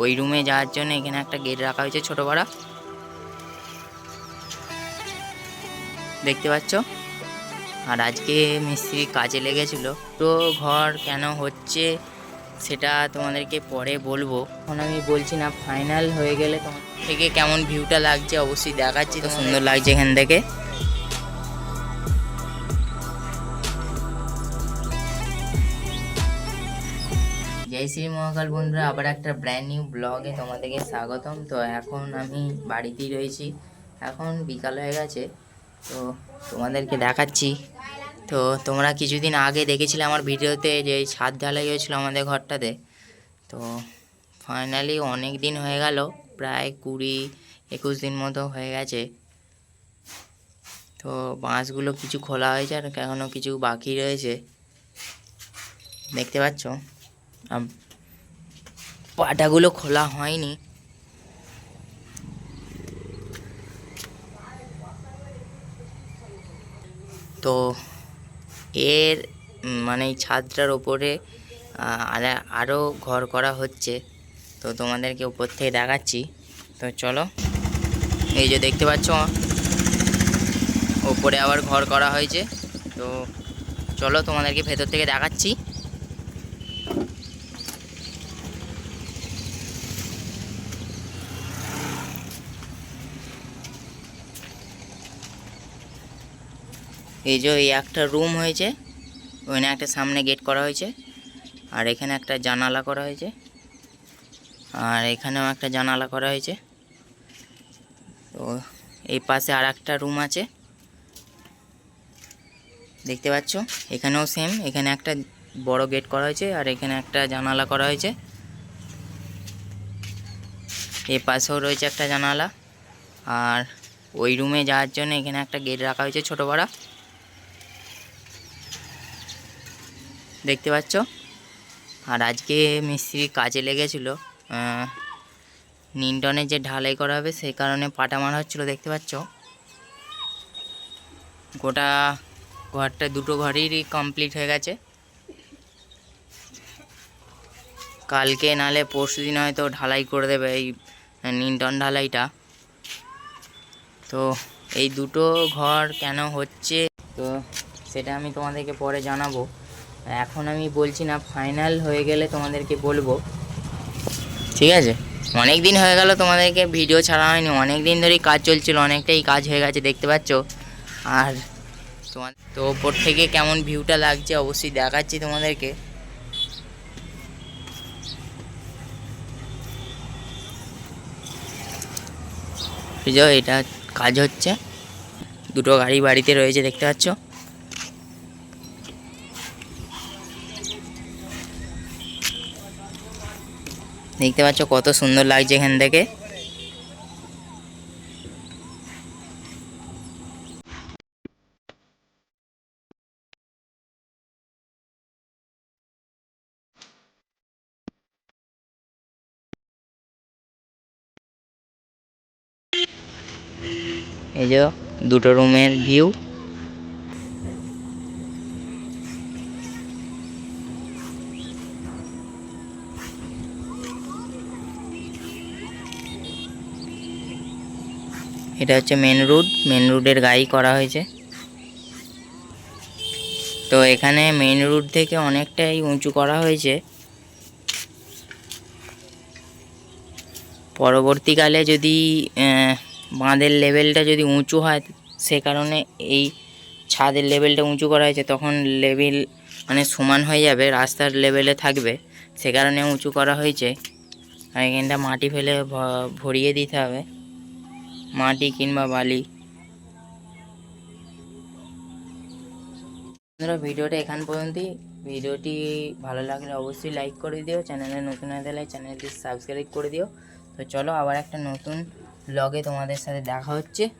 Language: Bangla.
ওই রুমে যাওয়ার জন্য এখানে একটা গেট রাখা হয়েছে ছোট পাড়া দেখতে পাচ্ছ? আর আজকে মিস্ত্রি কাজে লেগেছিল। তো ঘর কেন হচ্ছে সেটা তোমাদেরকে পরে বলব। এখন আমি বলছি না ফাইনাল হয়ে গেলে তোমার থেকে কেমন ভিউটা লাগছে অবশ্যই দেখাচ্ছি। তো সুন্দর লাগছে এখান থেকে। জয় শ্রী মহাকাল বন্ধুরা, আবার একটা ব্র্যান্ড নিউ ব্লগে তোমাদেরকে স্বাগতম। তো এখন আমি বাড়িতেই রয়েছি। এখন বিকাল হয়ে গেছে, তো তোমাদেরকে দেখাচ্ছি। তো তোমরা কিছুদিন আগে দেখেছিলে আমার ভিডিওতে যে ছাদ ঢালাই হয়েছিল আমাদের ঘরটাতে। তো ফাইনালি অনেক দিন হয়ে গেল, প্রায় কুড়ি একুশ দিন মতো হয়ে গেছে। তো বাঁশগুলো কিছু খোলা হয়েছে আর এখনও কিছু বাকি রয়েছে। দেখতে পাচ্ছ? পাটাগুলো খোলা হয়নি। তো এর মানে এই ছাদটার ওপরে আরও ঘর করা হচ্ছে। তো তোমাদেরকে উপর থেকে দেখাচ্ছি। তো চলো, এই যে দেখতে পাচ্ছ, ওপরে আবার ঘর করা হয়েছে। তো চলো তোমাদেরকে ভেতর থেকে দেখাচ্ছি। এই যে এই একটা রুম হয়েছে, ওখানে একটা সামনে গেট করা হয়েছে, আর এখানে একটা জানালা করা হয়েছে, আর এখানেও একটা জানালা করা হয়েছে। তো এই পাশে আর একটা রুম আছে। দেখতে পাচ্ছ? এখানেও সেম এখানে একটা বড় গেট করা হয়েছে, আর এখানে একটা জানালা করা হয়েছে। এই পাশেও রয়েছে একটা জানালা, আর ওই রুমে যাওয়ার জন্য এখানে একটা গেট রাখা হয়েছে ছোটো পাড়া দেখতে পাচ্ছ? আর আজকে মিস্ত্রি কাজে লেগেছিল আহ, নিন্টনের যে ঢালাই করা হবে সেই কারণে পাটা মারা হচ্ছিল দেখতে পাচ্ছ? গোটা ঘরটা দুটো ঘরেরই কমপ্লিট হয়ে গেছে। কালকে নালে পরশু দিন হয়তো ঢালাই করে দেবে এই নিন্টন ঢালাইটা। তো এই দুটো ঘর কেন হচ্ছে তো সেটা আমি তোমাদেরকে পরে জানাব। এখন আমি বলছি না ফাইনাল হয়ে গেলে তোমাদেরকে বলব। ঠিক আছে? অনেক দিন হয়ে গেল তোমাদেরকে ভিডিও ছাড়া হয়নি, অনেক দিন ধরেই কাজ চলছিল, অনেকটাই কাজ হয়ে গেছে, দেখতে পাচ্ছ? আর তোমার তো ওপর থেকে কেমন ভিউটা লাগছে অবশ্যই দেখাচ্ছি তোমাদেরকে। এটা কাজ হচ্ছে। দুটো গাড়ি বাড়িতে রয়েছে, দেখতে পাচ্ছ? দেখতে পাচ্ছ কত সুন্দর লাগছে এখান থেকে। এই যে দুটো রুমের ভিউ। এটা হচ্ছে মেন রোড মেন রোডের গাড়ি করা হয়েছে। তো এখানে মেন রোড থেকে অনেকটাই উঁচু করা হয়েছে। পরবর্তীকালে যদি বাঁধের লেভেলটা যদি উঁচু হয়, সে কারণে এই ছাদের লেভেলটা উঁচু করা হয়েছে, তখন লেভেল মানে সমান হয়ে যাবে, রাস্তার লেভেলে থাকবে, সে কারণে উঁচু করা হয়েছে। আর এখানটা মাটি ফেলে ভরিয়ে দিতে হবে। মাটি কিংবা বালি। বন্ধুরা, ভিডিওটা এখান পর্যন্তই। ভিডিওটি ভালো লাগলে অবশ্যই লাইক করে দিও। চ্যানেলে নতুন হয়ে গেলে চ্যানেলটি সাবস্ক্রাইব করে দিও। তো চলো, আবার একটা নতুন ব্লগে তোমাদের সাথে দেখা হচ্ছে।